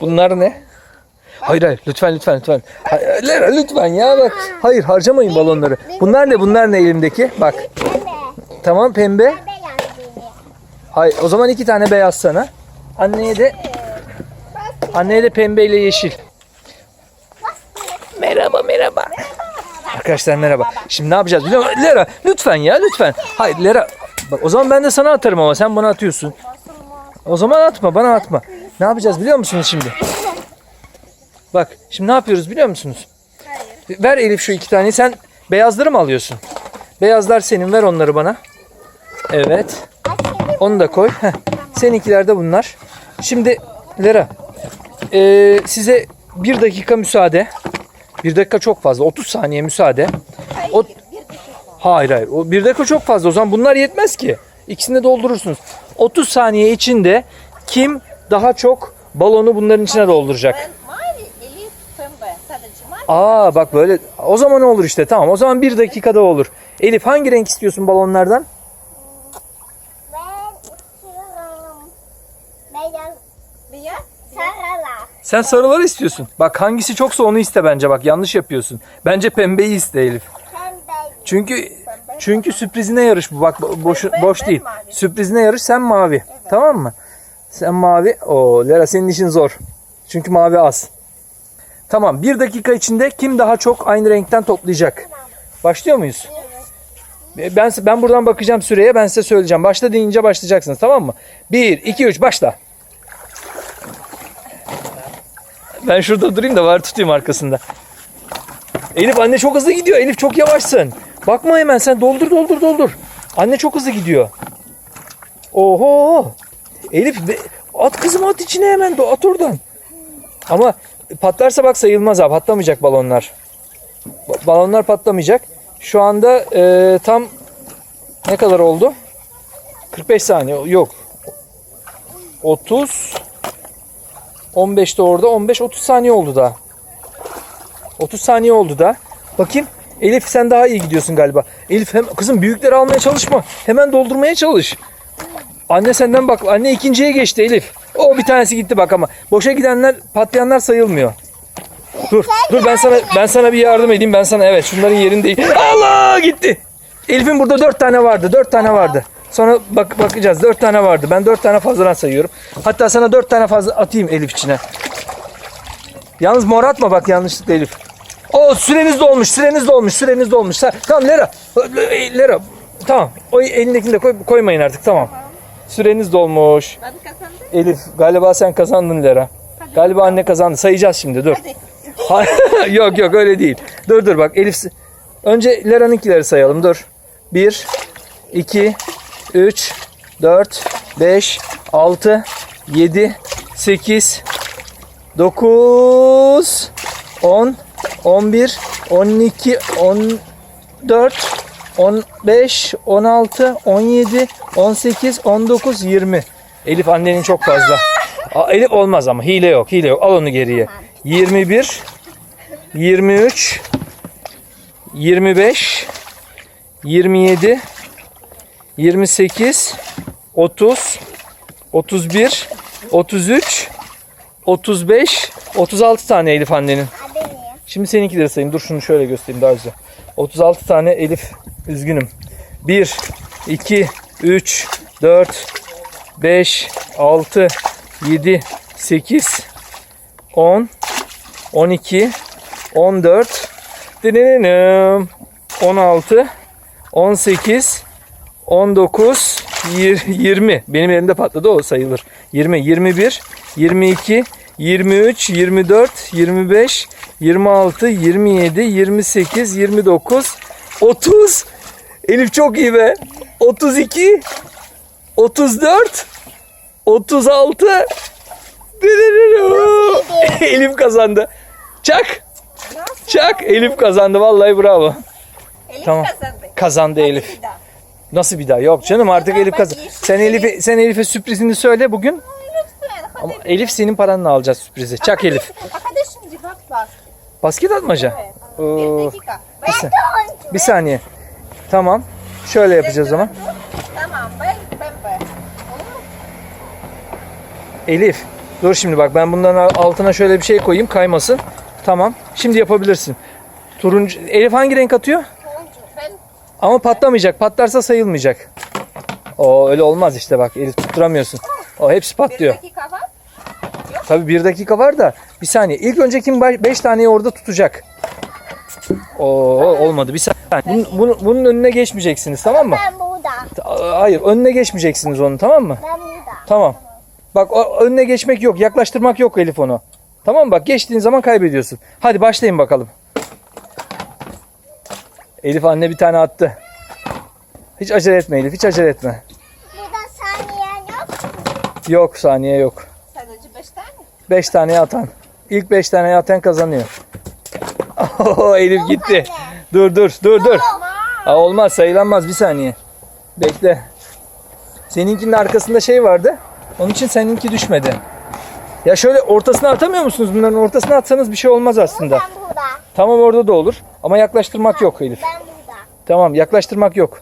Bunlar ne? Hayır hayır lütfen lütfen lütfen. Hayır, Lera lütfen ya bak. Hayır harcamayın balonları. Bunlar ne? Bunlar ne elimdeki? Bak. Tamam pembe. Hayır o zaman iki tane beyaz sana. Anneye de anneye de pembe ile yeşil. Merhaba merhaba. Arkadaşlar merhaba. Şimdi ne yapacağız biliyor musun? Lera lütfen ya lütfen. Hayır Lera. Bak o zaman ben de sana atarım ama sen bana atıyorsun. O zaman atma bana atma. Ne yapacağız biliyor musunuz şimdi? Bak şimdi ne yapıyoruz biliyor musunuz? Ver Elif şu iki tane. Sen beyazları mı alıyorsun? Beyazlar senin ver onları bana. Evet. Onu da koy. Heh. Seninkiler de bunlar. Şimdi Lera eee, size bir dakika müsaade. Bir dakika çok fazla. 30 saniye müsaade. O... Hayır hayır. O bir dakika çok fazla. O zaman bunlar yetmez ki. İkisini de doldurursunuz. 30 saniye içinde kim daha çok balonu bunların içine dolduracak? Ben mavi, Elif pembe. Sadece mavi. Aa bak böyle. O zaman olur işte. Tamam. O zaman bir dakikada olur. Elif hangi renk istiyorsun balonlardan? Ben istiyorum. Beyaz. Beyaz. Sarılar. Sen sarıları istiyorsun. Bak hangisi çoksa onu iste bence. Bak yanlış yapıyorsun. Bence pembeyi iste Elif. Pembe. Çünkü çünkü sürprizine yarış bu. Bak bo- boş boş değil. Sürprizine yarış sen mavi. Tamam mı? Sen mavi. O Lera senin işin zor. Çünkü mavi az. Tamam. Bir dakika içinde kim daha çok aynı renkten toplayacak? Başlıyor muyuz? Ben ben buradan bakacağım süreye. Ben size söyleyeceğim. Başla deyince başlayacaksınız. Tamam mı? 1 2 3 başla. Ben şurada durayım da var tutayım arkasında. Elif anne çok hızlı gidiyor. Elif çok yavaşsın. Bakma hemen sen doldur doldur doldur. Anne çok hızlı gidiyor. Oho. Elif at kızım at içine hemen do- at oradan. Ama patlarsa bak sayılmaz abi. Patlamayacak balonlar. Ba- Balonlar patlamayacak. Şu anda e, tam ne kadar oldu? 45 saniye. Yok. 30 15 de orada. 15 30 saniye oldu daha. 30 saniye oldu da. Bakayım. Elif sen daha iyi gidiyorsun galiba. Elif hem kızım büyükleri almaya çalışma. Hemen doldurmaya çalış. Anne senden bak. Anne ikinciye geçti Elif. O bir tanesi gitti bak ama. Boşa gidenler, patlayanlar sayılmıyor. Dur, dur ben sana ben sana bir yardım edeyim. Ben sana evet şunların yerindeyim. Allah gitti. Elif'in burada dört tane vardı. Dört tane vardı. Sonra bak bakacağız. Dört tane vardı. Ben dört tane fazladan sayıyorum. Hatta sana dört tane fazla atayım Elif içine. Yalnız mor atma bak yanlışlıkla Elif. O süreniz dolmuş, süreniz dolmuş, süreniz dolmuş. Tamam Lera. Lera. Tamam. O elindekini de koy, koymayın artık tamam. Süreniz dolmuş. Ben kazandım. Elif galiba sen kazandın Lera. Galiba anne kazandı. Sayacağız şimdi dur. Hadi. Yok yok öyle değil. Dur dur bak Elif. Önce Lera'nınkileri sayalım dur. 1, 2, 3, 4, 5, 6, 7, 8, 9, 10, 11, 12, 14, 15, 16, 17, 18, 19, 20. Elif annenin çok fazla. Aa, Elif olmaz ama hile yok hile yok. Al onu geriye. 21, 23, 25, 27, 28, 30, 31, 33, 35, 36 tane Elif annenin. Şimdi seninkileri sayayım. Dur şunu şöyle göstereyim daha güzel. 36 tane Elif. Üzgünüm. 1, 2, 3, 4, 5, 6, 7, 8, 10, 12, 14, dınınınım, 16, 18, 19, yir- 20. Benim elimde patladı o sayılır. 20, 21, 22, 23, 24, 25, 26, 27, 28, 29, 30. Elif çok iyi be. 32, 34, 36. Elif kazandı. Çak. Çak. Elif kazandı. Vallahi bravo. Elif Tamam. kazandı. Kazandı Elif. Nasıl bir daha? Yok canım artık Elif kazan. Sen Elif'e sen Elif'e sürprizini söyle bugün. Ama Elif senin paranla alacağız sürprizi. Çak Elif. Arkadaşım bak bak. Basket atmaca. Evet. Oo, Bir dakika. bir, sa- bir saniye. Tamam. Şöyle yapacağız o zaman. Tamam ben pembe. Elif Dur şimdi bak ben bunların altına şöyle bir şey koyayım kaymasın. Tamam. Şimdi yapabilirsin. Turuncu Elif hangi renk atıyor? Ben Ama patlamayacak. Patlarsa sayılmayacak. O öyle olmaz işte bak Elif tutturamıyorsun. O hepsi bir patlıyor. dakika var. Tabii bir dakika var da bir saniye. İlk önce kim 5 taneyi orada tutacak? Oo olmadı bir saniye. Bunun, bunun, bunun önüne geçmeyeceksiniz tamam mı? Ben burada. Hayır önüne geçmeyeceksiniz onu tamam mı? Ben burada. Tamam. Bak o önüne geçmek yok. Yaklaştırmak yok Elif onu. Tamam mı? Bak geçtiğin zaman kaybediyorsun. Hadi başlayın bakalım. Elif anne bir tane attı. Hiç acele etme Elif. Hiç acele etme. Burada saniye yok. Yok saniye yok. Sadece beş tane. 5 taneye atan. İlk 5 taneye atan kazanıyor. Oo, Elif gitti. Dur dur dur dur. Aa, olmaz sayılanmaz bir saniye. Bekle. Seninkinin arkasında şey vardı. Onun için seninki düşmedi. Ya şöyle ortasına atamıyor musunuz? Bunların ortasına atsanız bir şey olmaz aslında. Ben burada. Tamam orada da olur. Ama yaklaştırmak yok Elif. Ben burada. Tamam yaklaştırmak yok.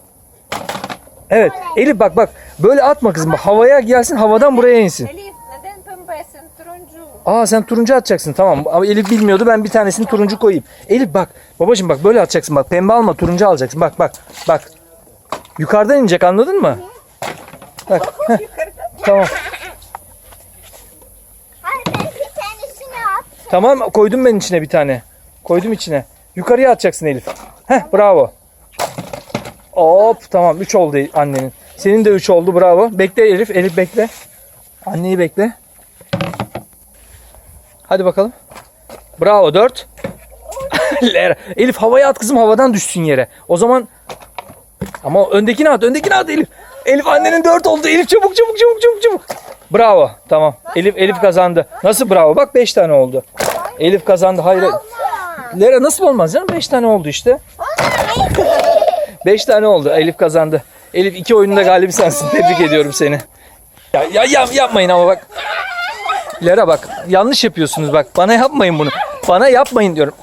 Evet Elif bak bak. Böyle atma kızım. Bak, havaya gelsin havadan buraya insin. Elif neden pembesin? Aa sen turuncu atacaksın tamam. Ama Elif bilmiyordu ben bir tanesini turuncu koyayım. Elif bak babacığım bak böyle atacaksın bak. Pembe alma turuncu alacaksın. Bak bak bak. Yukarıdan inecek anladın mı? Bak heh, tamam. Hayır ben bir tanesini at. Tamam koydum ben içine bir tane. Koydum içine. Yukarıya atacaksın Elif. Heh bravo. Hop tamam 3 oldu annenin. Senin de 3 oldu bravo. Bekle Elif. Elif bekle. Anneyi bekle. Hadi bakalım. Bravo 4. Elif havaya at kızım havadan düşsün yere. O zaman ama öndekini at öndekini at Elif. Elif annenin 4 oldu. Elif çabuk çabuk çabuk çabuk çabuk. Bravo tamam. Elif Elif kazandı. Nasıl bravo? Bak 5 tane oldu. Elif kazandı. Hayır. Lera nasıl olmaz canım? 5 tane oldu işte. 5 tane oldu. Elif kazandı. Elif iki oyunda galibi sensin. Tebrik ediyorum seni. Ya, ya, ya- yapmayın ama bak. Lera bak yanlış yapıyorsunuz bak. Bana yapmayın bunu. Bana yapmayın diyorum.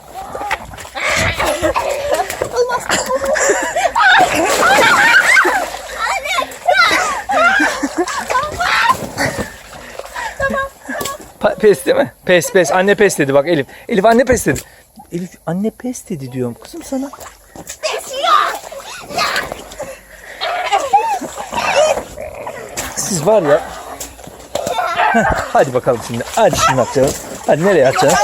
Pes değil mi? Pes pes. Anne pes dedi bak Elif. Elif anne pes dedi. Elif anne pes dedi diyorum kızım sana. Siz var ya. Hadi bakalım şimdi. Hadi şimdi atacağız. Hadi nereye atacağız?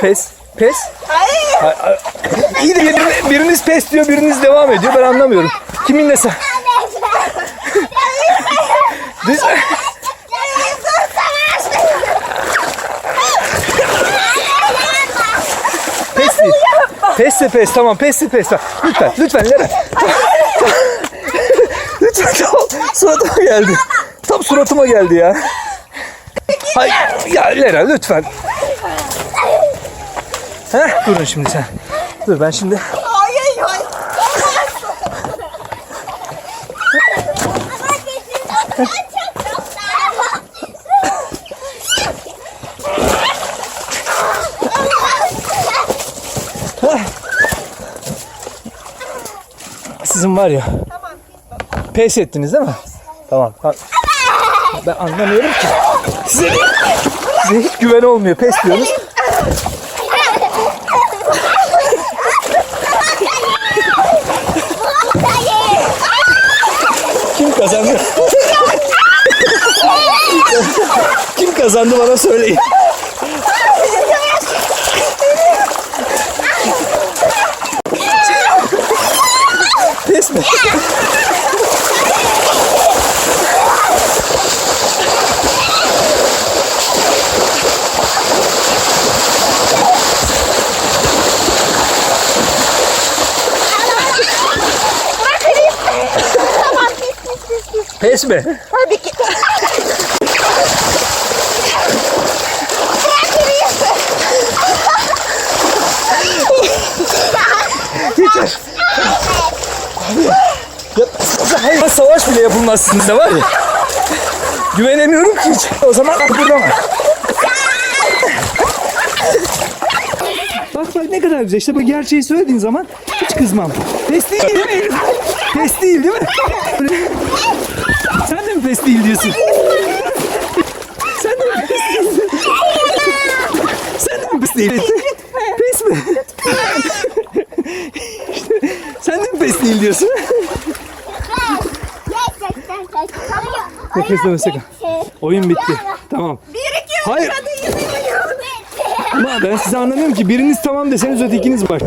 Pes. Pes. Hayır. İyi de birini- biriniz pes diyor, biriniz devam ediyor. Ben anlamıyorum. Kiminle sa- Biz... Pes değil. Pes pes tamam pes pes. Lütfen lütfen Lera. lütfen tamam. Suratıma geldi. Tam suratıma geldi ya. Hayır ya Lera lütfen. Heh, durun şimdi sen. Dur ben şimdi. Sizin var ya. Tamam. Pes ettiniz değil mi? Tamam. Ben anlamıyorum ki. Size, size hiç güven olmuyor. Pes diyorsunuz. Kim kazandı? Kim kazandı bana söyleyin. Pes mi? Pes mi? Tabii ki. Yeter. Ya, savaş bile yapılmaz sizinle var ya. Güvenemiyorum ki hiç. O zaman buradan. Bak bak ne kadar güzel. İşte bu gerçeği söylediğin zaman hiç kızmam. Pes değil değil mi? Pes değil değil mi? Sen de mi pes değil diyorsun? Sen de mi pes değil? Sen de mi pes değil? Pes mi? Pes değil diyorsun? Nefes nefese kal. Oyun bitti. Tamam. Bir iki Hayır. Ama ben size anlamıyorum ki biriniz tamam deseniz ötekiniz var.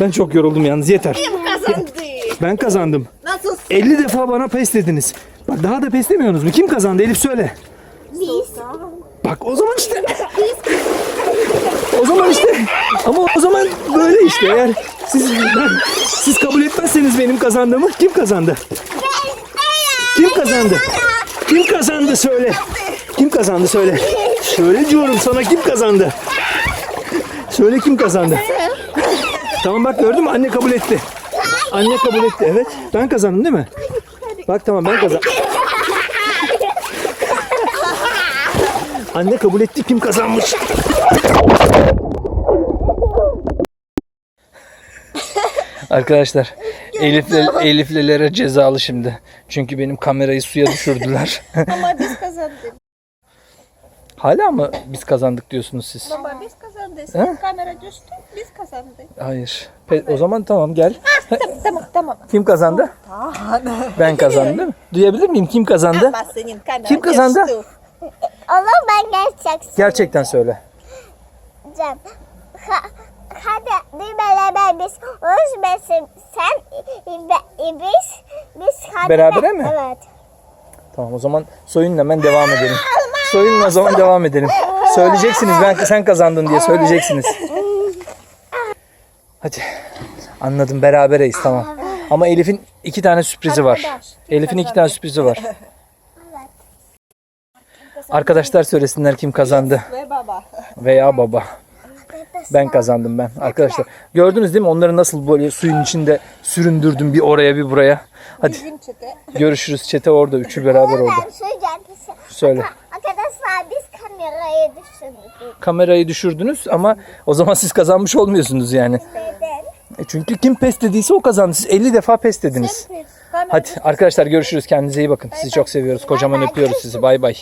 Ben çok yoruldum yalnız yeter. Kim kazandı? Ben kazandım. Nasıl? 50 defa bana pes dediniz. Bak daha da pes demiyorsunuz mu? Kim kazandı Elif söyle. Biz. Bak o zaman işte. O zaman işte. Ama o zaman böyle işte. Eğer siz siz kabul etmezseniz benim kazandığımı kim kazandı? Kim kazandı? Kim kazandı söyle. Kim kazandı söyle. Söyle diyorum sana kim kazandı? Söyle kim kazandı? Tamam bak gördün mü anne kabul etti. Anne kabul etti evet. Ben kazandım değil mi? Bak tamam ben kazandım. Anne kabul etti kim kazanmış? Arkadaşlar Elifle, Eliflilere cezalı şimdi. Çünkü benim kamerayı suya düşürdüler. Ama biz kazandık. Hala mı biz kazandık diyorsunuz siz? Baba biz kazandık. Sen kamera düştü. Biz kazandık. Hayır. Pe- o zaman tamam gel. tamam tamam tamam. Kim kazandı? Ben kazandım değil mi? Duyabilir miyim? Kim kazandı? Ama senin kamera Kim kazandı? düştü. Oğlum ben gerçekten. Gerçekten söyle. Cem. Ha, hadi bir beraber biz ölçmesin. Sen ve biz biz hadi Berabere mi? Evet. Tamam o zaman soyunla hemen devam edelim. Soyunla o zaman devam edelim. Söyleyeceksiniz ben sen kazandın diye söyleyeceksiniz. Hadi. Anladım berabereyiz tamam. Ama Elif'in iki tane sürprizi var. Elif'in iki tane sürprizi var. Arkadaşlar söylesinler kim kazandı Ve baba. veya baba. Ben kazandım ben arkadaşlar. Gördünüz değil mi onları nasıl böyle suyun içinde süründürdüm bir oraya bir buraya. Hadi Bizim çete. görüşürüz çete orada üçü beraber orada. Ben söyleyeceğim bir şey. Söyle. Arkadaşlar biz kamerayı düşündük. Kamerayı düşürdünüz ama o zaman siz kazanmış olmuyorsunuz yani. Neden? E çünkü kim pes dediyse o kazandı. Siz 50 defa pes dediniz. Hadi arkadaşlar görüşürüz. Kendinize iyi bakın. Sizi çok seviyoruz. Kocaman öpüyoruz sizi. Bay bay.